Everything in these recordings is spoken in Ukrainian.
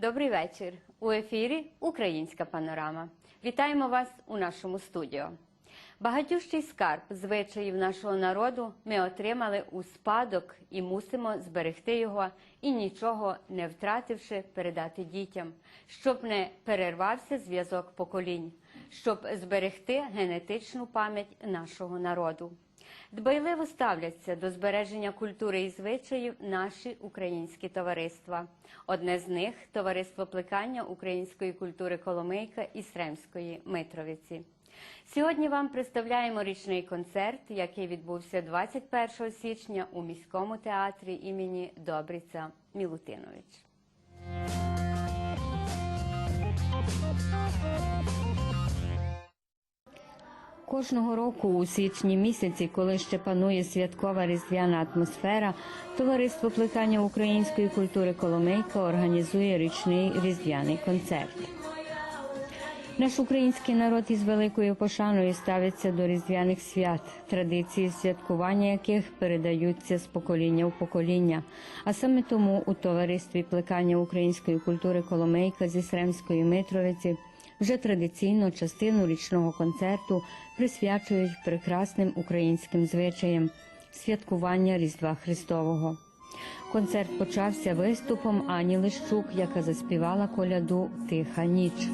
Добрий вечір. У ефірі Українська панорама. Вітаємо вас у нашому студіо. Багатющий скарб звичаїв нашого народу ми отримали у спадок і мусимо зберегти його і нічого не втративши передати дітям, щоб не перервався зв'язок поколінь, щоб зберегти генетичну пам'ять нашого народу. Дбайливо ставляться до збереження культури і звичаїв наші українські товариства. Одне з них товариство плекання української культури Коломийка і Сремської Митровиці. Сьогодні вам представляємо річний концерт, який відбувся 21 січня у міському театрі імені Добриця Мілутинович. Кожного року у січні місяці, коли ще панує святкова різдвяна атмосфера, товариство плекання української культури Коломийка організує річний різдвяний концерт. Наш український народ із великою пошаною ставиться до різдвяних свят, традиції святкування яких передаються з покоління в покоління. А саме тому у товаристві плекання української культури Коломийка зі Сремської Митровиці вже традиційно частину річного концерту присвячують прекрасним українським звичаям святкування Різдва Христового. Концерт почався виступом Ані Лищук, яка заспівала коляду Тиха ніч.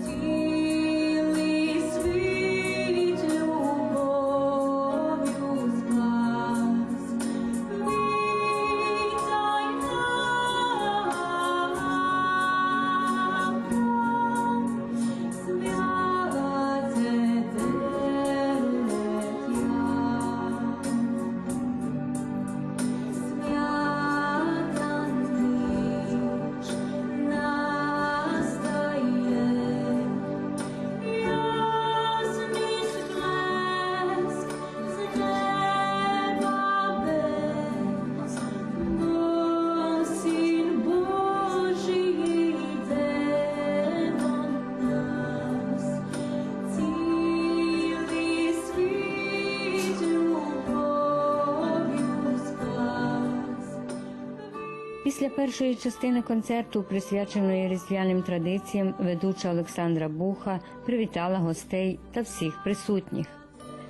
Після першої частини концерту, присвяченої різдвяним традиціям, ведуча Олександра Буха привітала гостей та всіх присутніх.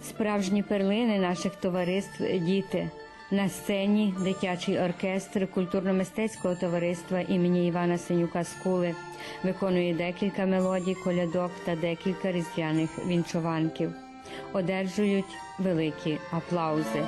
Справжні перлини наших товариств діти. На сцені дитячий оркестр культурно-мистецького товариства імені Івана Синюка Скули виконує декілька мелодій, колядок та декілька різдвяних вінчуванків. Одержують великі аплаузи.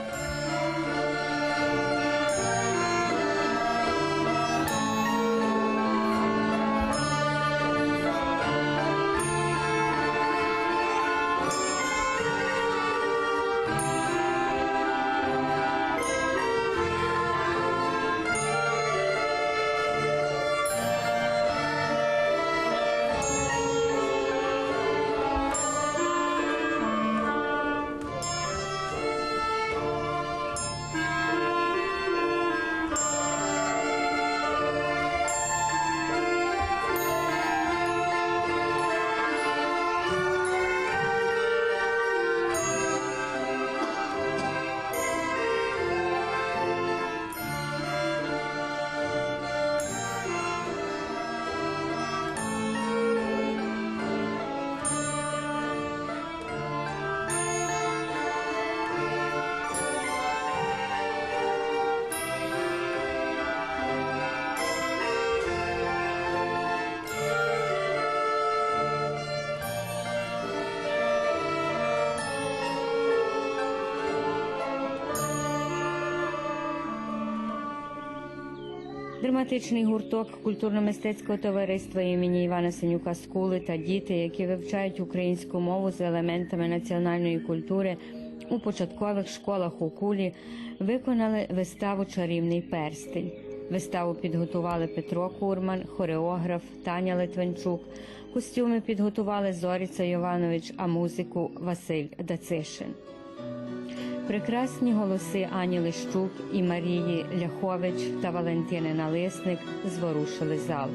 Драматичний гурток культурно-мистецького товариства імені Івана Синюка Скули та діти, які вивчають українську мову з елементами національної культури у початкових школах у Кулі, виконали виставу Чарівний перстень. Виставу підготували Петро Курман, хореограф Таня Литвинчук. Костюми підготували Зоріца Йованович, а музику Василь Дацишин. Прекрасні голоси Ані Лищук і Марії Ляхович та Валентини Налисник зворушили зал.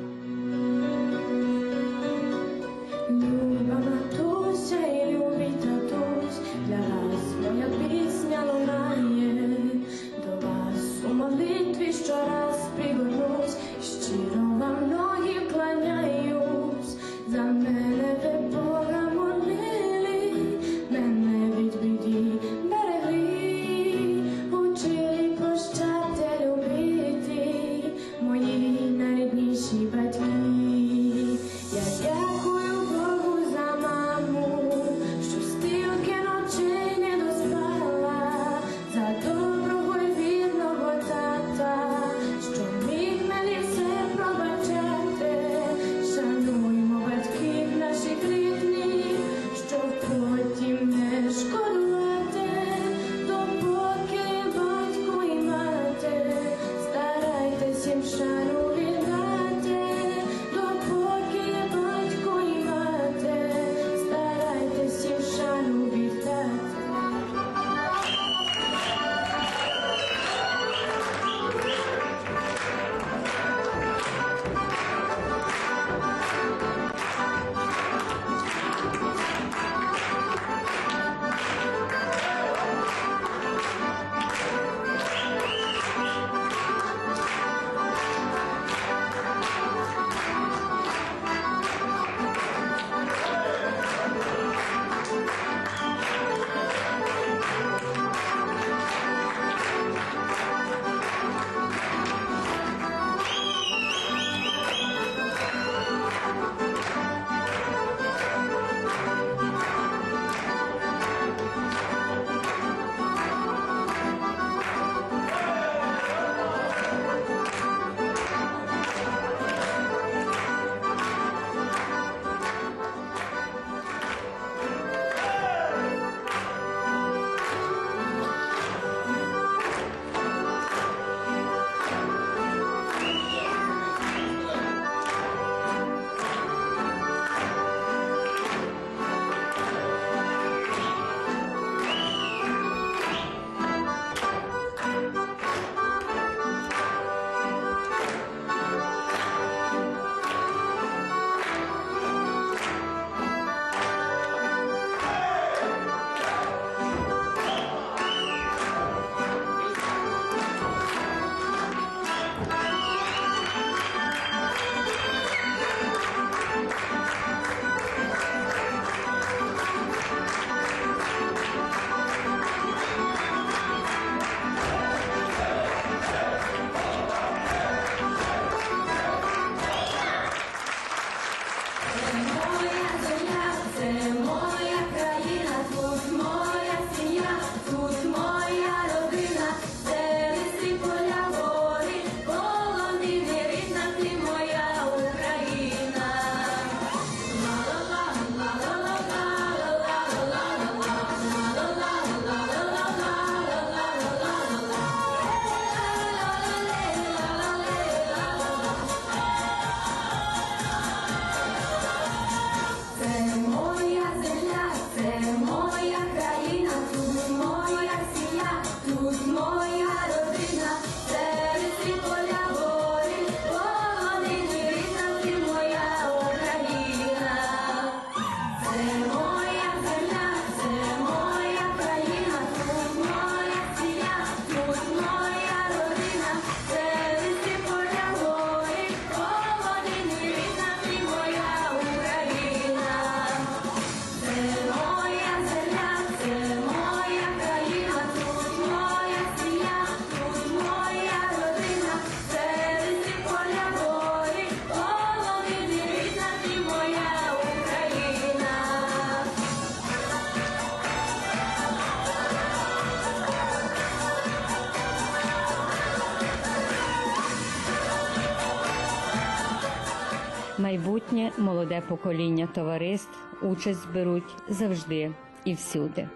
Молоде покоління товариств участь беруть завжди і всюди.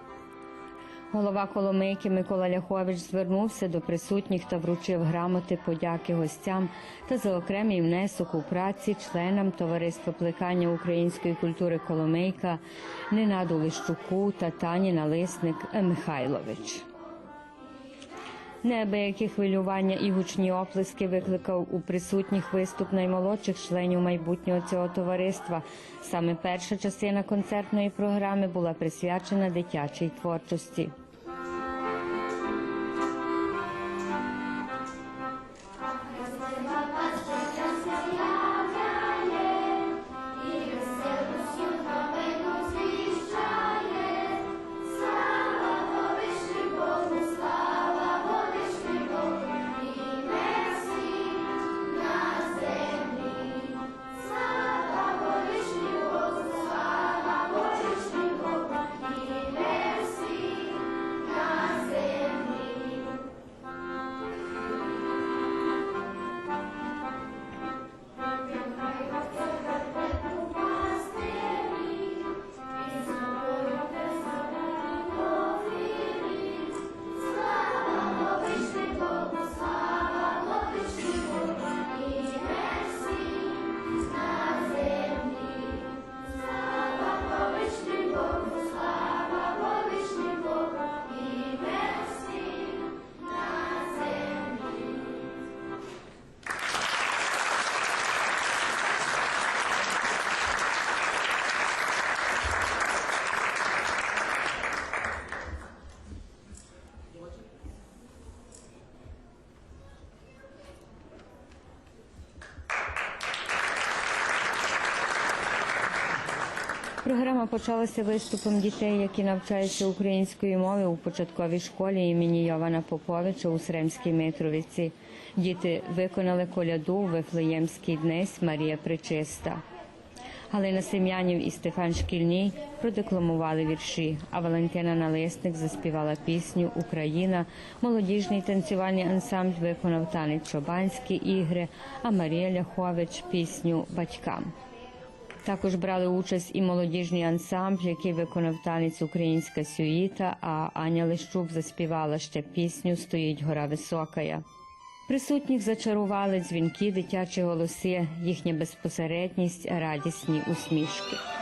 Голова Коломийки Микола Ляхович звернувся до присутніх та вручив грамоти подяки гостям та за окремий внесок у праці членам товариства плекання української культури Коломийка Ненаду Лищуку та Тані Налисник Михайлович. Неабиякі хвилювання і гучні оплески викликав у присутніх виступ наймолодших членів майбутнього цього товариства. Саме перша частина концертної програми була присвячена дитячій творчості. Програма почалася виступом дітей, які навчаються української мови у початковій школі імені Йована Поповича у Сремській Митровиці. Діти виконали коляду Вифлеємський днесь Марія Пречиста. Галина Сем'янів і Стефан Шкільний продекламували вірші, а Валентина Налисник заспівала пісню Україна. Молодіжний танцювальний ансамбль виконав танець Чобанські ігри, а Марія Ляхович пісню Батькам. Також брали участь і молодіжний ансамбль, який виконав танець Українська сюїта, а Аня Лищук заспівала ще пісню Стоїть гора високая. Присутніх зачарували дзвінки, дитячі голоси, їхня безпосередність, радісні усмішки.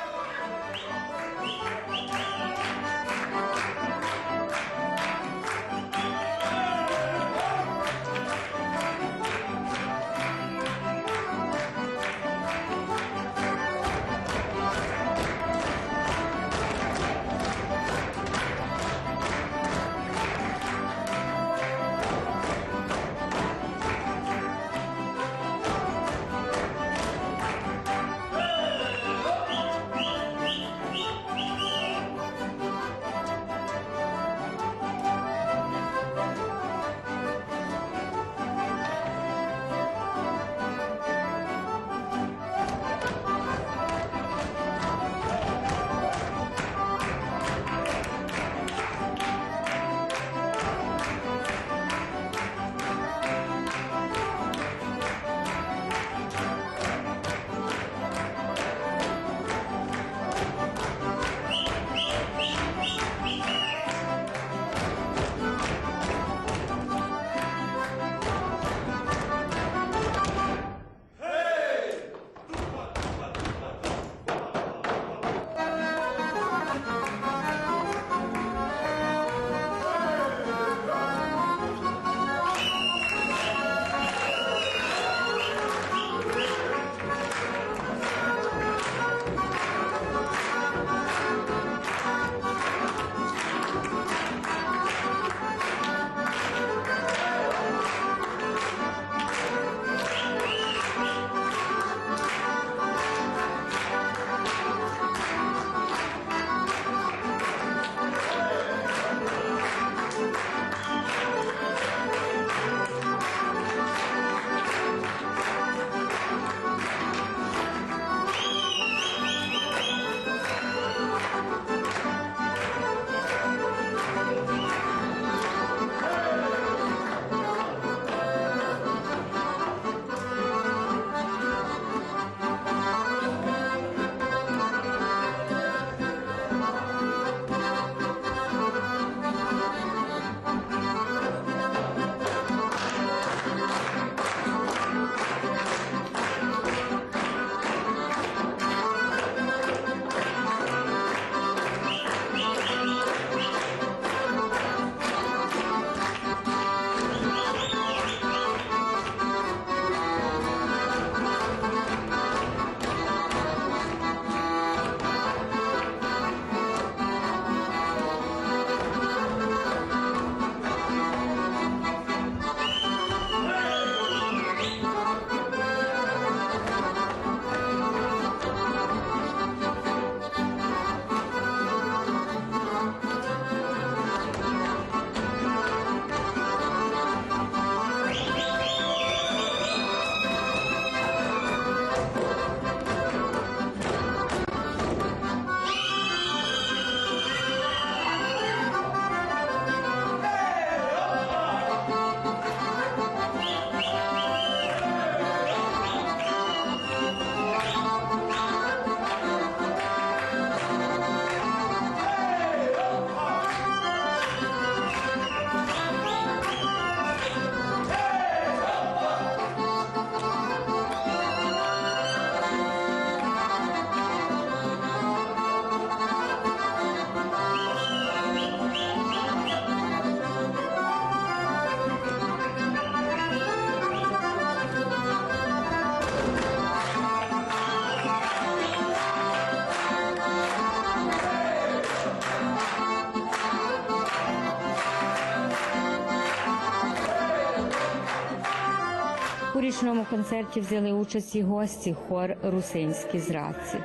Цьогорічному концерті взяли участь і гості хор Русинські зрадці.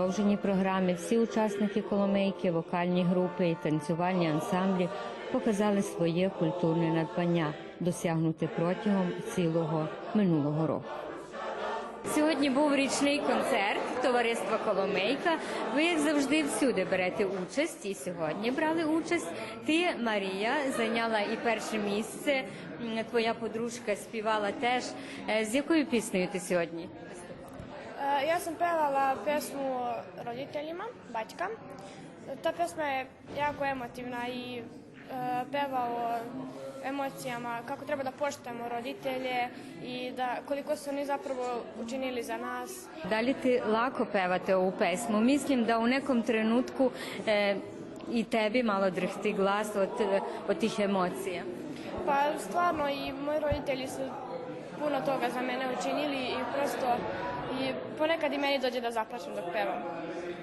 Продовженні програми всі учасники Коломейки, вокальні групи і танцювальні ансамблі показали своє культурне надбання, досягнуте протягом цілого минулого року. Сьогодні був річний концерт товариства Коломейка. Ви, як завжди, всюди берете участь, і сьогодні брали участь. Ти, Марія, зайняла і перше місце. Твоя подружка співала теж. Е, З якою піснею ти сьогодні? Ja sam pevala pesmu roditeljima, baćka. Ta pesma je jako emotivna i e, peva o emocijama, kako treba da poštujemo roditelje i da koliko su oni zapravo učinili za nas. Da li ti lako pevate ovu pesmu? Mislim da u nekom trenutku e, i tebi malo drhti glas od, od tih emocija. Pa stvarno i moji roditelji su puno toga za mene učinili i prosto i ponekad i meni dođe da zaplačem dok pevam.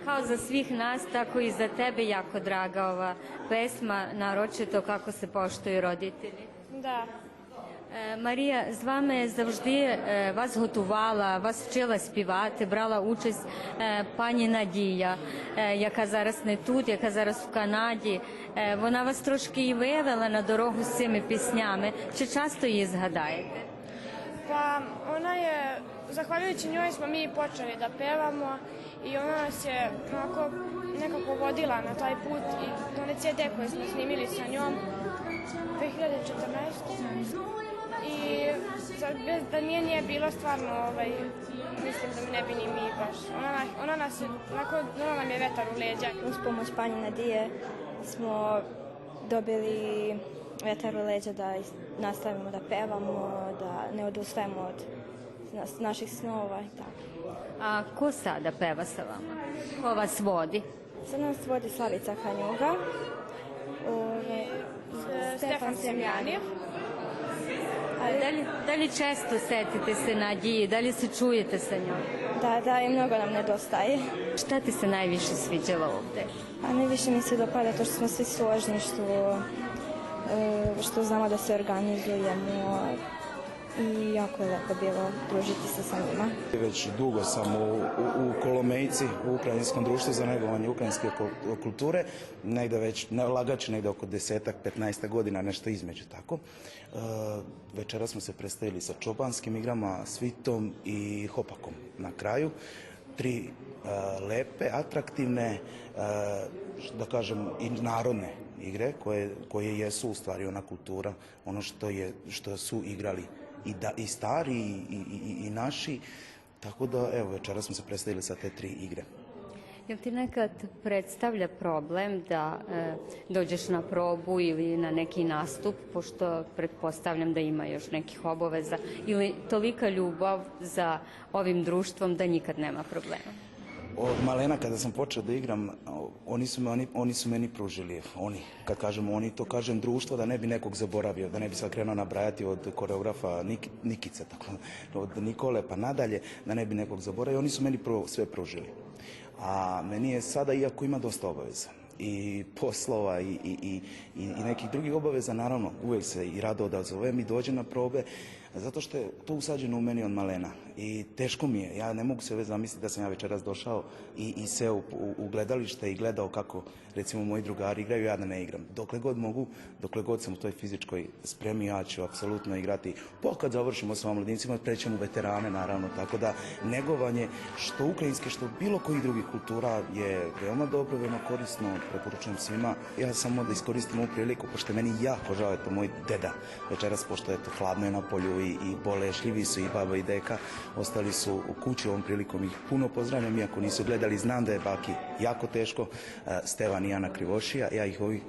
Kao za svih nas, tako i za tebe jako draga ova pesma, naročito kako se poštuju roditelji. Da, Марія, з вами завжди вас готувала, вас вчила співати, брала участь пані Надія, яка зараз не тут, яка зараз в Канаді. Вона вас трошки і вивела на дорогу з цими піснями. Чи часто її згадаєте? Pa ona je, zahvaljujući njoj smo mi počeli da pevamo i ona nas je onako nekako vodila na taj put i one CD koje smo snimili sa njom 2014. I bez, da nije nije bilo stvarno, ovaj, mislim da ne bi ni mi baš. Ona, na- ona nas onako, ona nam je vetar u leđa. Uz pomoć pani Nadije smo dobili vetar u leđa da nastavimo da pevamo, da ne odustajemo od naših snova i tako. A ko sada peva sa vama? Ko vas vodi? Sad nas vodi Slavica Kanjuga, ove, Stefan Semjaniv. Da li, da li često setite se Nadiji? Da li se čujete sa njom? Da, da, i mnogo nam nedostaje. Šta ti se najviše sviđalo ovde? A najviše mi se dopada to što smo svi složni, što, e, što znamo da se organizujemo i jako je lepo bilo družiti se sa njima. Već dugo sam u, u, u Kolomejci, u Ukrajinskom društvu za negovanje ukrajinske kul- kulture, negde već, ne lagač, negde oko desetak, 15 godina, nešto između tako. E, večera smo se predstavili sa čobanskim igrama, svitom i hopakom na kraju. Tri e, lepe, atraktivne, e, da kažem, i narodne igre koje, koje jesu u stvari ona kultura, ono što, je, što su igrali i, da, i stari i, i, i, naši. Tako da, evo, večera smo se predstavili sa te tri igre. Jel ti nekad predstavlja problem da e, dođeš na probu ili na neki nastup, pošto pretpostavljam da ima još nekih obaveza, ili tolika ljubav za ovim društvom da nikad nema problema? Od malena kada sam počeo da igram, oni su, me, oni, oni su meni pružili, oni, kad kažemo oni, to kažem društvo da ne bi nekog zaboravio, da ne bi sad krenuo nabrajati od koreografa Nik, Nikice, tako, od Nikole pa nadalje, da ne bi nekog zaboravio, oni su meni prvo sve pružili. A meni je sada, iako ima dosta obaveza, i poslova i, i, i i nekih drugih obaveza, naravno, uvijek se i rado odazovem i dođem na probe, Zato što je to usađeno u meni od malena i teško mi je. Ja ne mogu se već zamisliti da sam ja večeras došao i, i seo u, u, gledalište i gledao kako recimo moji drugari igraju, ja da ne igram. Dokle god mogu, dokle god sam u toj fizičkoj spremi, ja ću apsolutno igrati. Pa kad završimo sa mladincima, prećemo u veterane naravno, tako da negovanje što ukrajinske, što bilo kojih drugih kultura je veoma dobro, veoma korisno, preporučujem svima. Ja samo da iskoristim ovu priliku, pošto je meni jako žao, eto moj deda večeras, pošto je to hladno je na polju i, i bolešljivi su i baba i deka, ostali su u kući ovom prilikom ih puno pozdravljam, iako nisu gledali, znam da je baki jako teško, e, Stevan i Ana Krivošija, ja ih ovih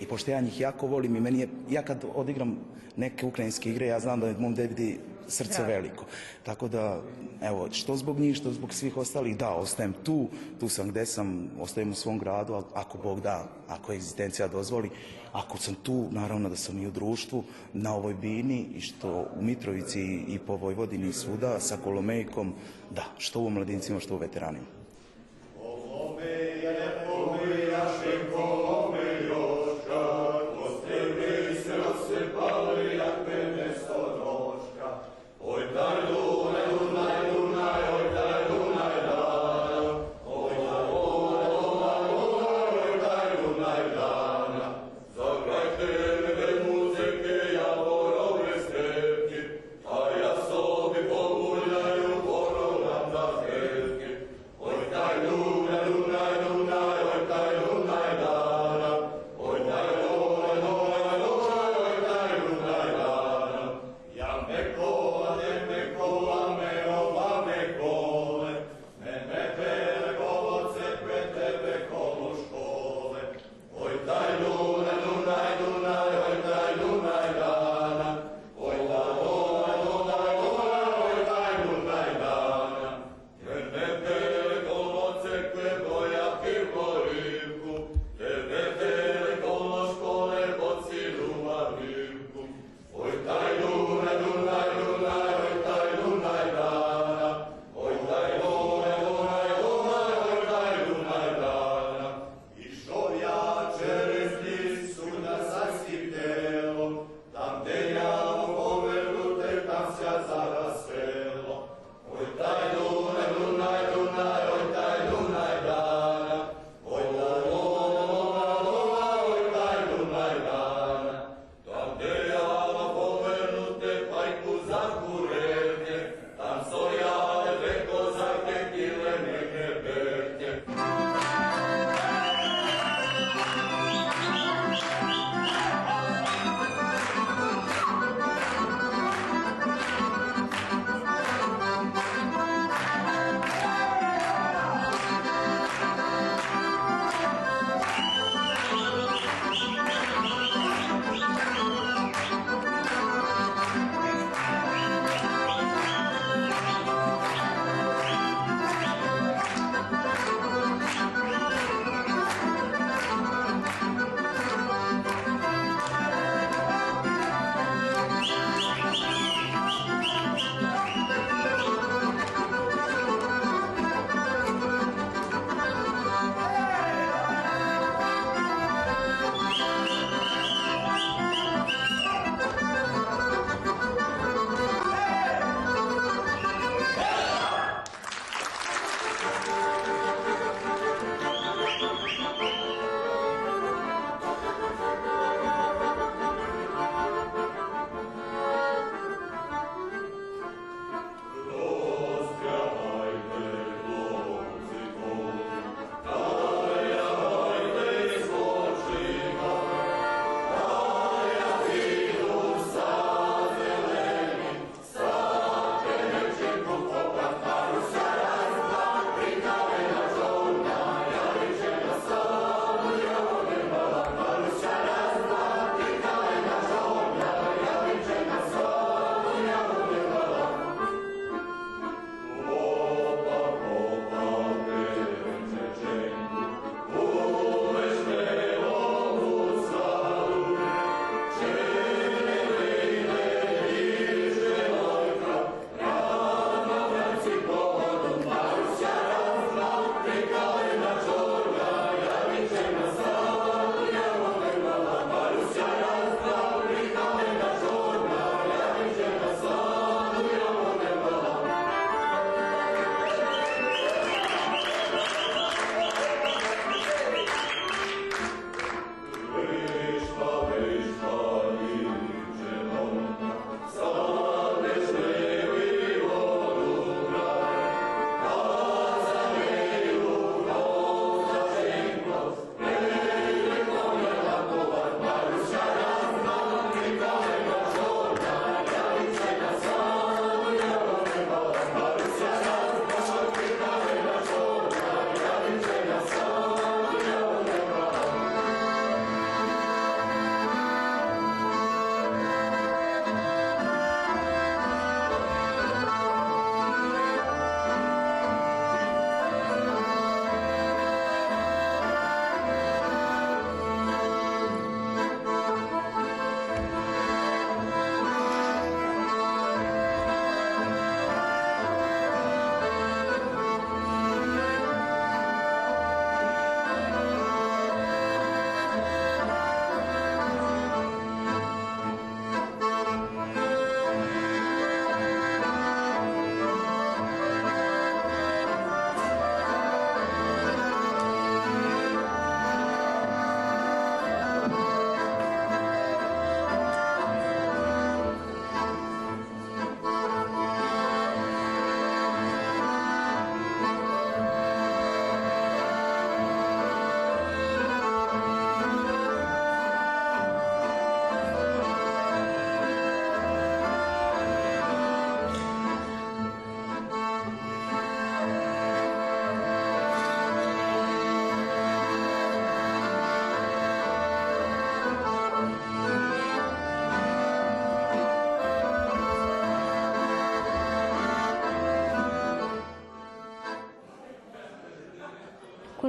i pošto ja njih jako volim i meni je, ja kad odigram neke ukrajinske igre, ja znam da je mom dedi srce veliko. Tako da, evo, što zbog njih, što zbog svih ostalih, da, ostajem tu, tu sam gde sam, ostajem u svom gradu, ali ako Bog da, ako egzistencija dozvoli, ako sam tu, naravno da sam i u društvu, na ovoj bini i što u Mitrovici i po Vojvodini i svuda, sa Kolomejkom, da, što u mladincima, što u veteranima.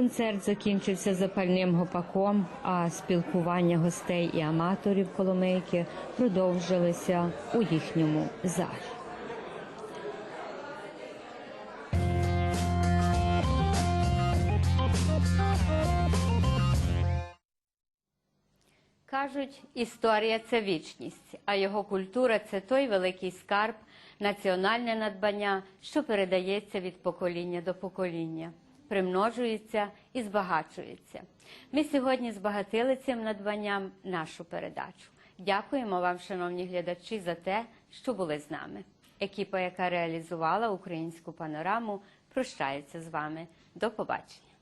Концерт закінчився запальним гопаком, а спілкування гостей і аматорів Коломийки продовжилися у їхньому залі. Кажуть, історія це вічність, а його культура це той великий скарб, національне надбання, що передається від покоління до покоління, примножується і збагачується. Ми сьогодні збагатили цим надбанням нашу передачу. Дякуємо вам, шановні глядачі, за те, що були з нами. Екіпа, яка реалізувала українську панораму, прощається з вами. До побачення.